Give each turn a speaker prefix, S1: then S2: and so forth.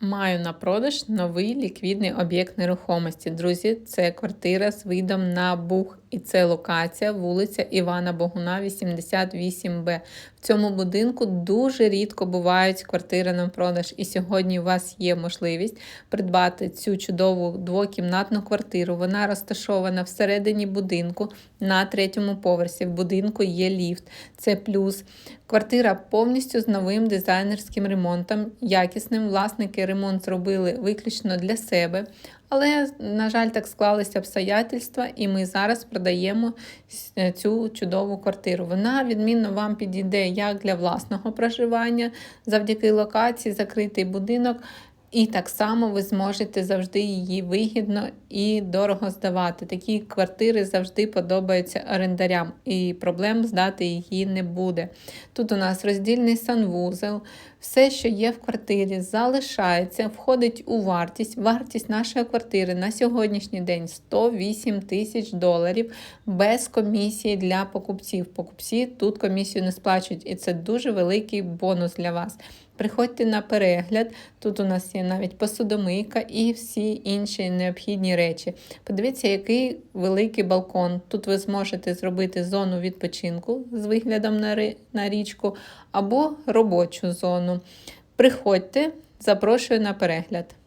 S1: Маю на продаж новий ліквідний об'єкт нерухомості. Друзі, це квартира з видом на Буг. І це локація, вулиця Івана Богуна, 88Б. В цьому будинку дуже рідко бувають квартири на продаж. І сьогодні у вас є можливість придбати цю чудову двокімнатну квартиру. Вона розташована всередині будинку на третьому поверсі. В будинку є ліфт. Це плюс. Квартира повністю з новим дизайнерським ремонтом, якісним. Власники ремонт зробили виключно для себе. Але, на жаль, так склалися обстоятельства, і ми зараз продаємо цю чудову квартиру. Вона відмінно вам підійде як для власного проживання, завдяки локації, закритий будинок. І так само ви зможете завжди її вигідно і дорого здавати. Такі квартири завжди подобаються орендарям, і проблем здати її не буде. Тут у нас роздільний санвузел, все, що є в квартирі, залишається, входить у вартість. Вартість нашої квартири на сьогоднішній день 108 тисяч доларів без комісії для покупців. Покупці тут комісію не сплачують, і це дуже великий бонус для вас. Приходьте на перегляд. Тут у нас є навіть посудомийка і всі інші необхідні речі. Подивіться, який великий балкон. Тут ви зможете зробити зону відпочинку з виглядом на річку або робочу зону. Приходьте, запрошую на перегляд.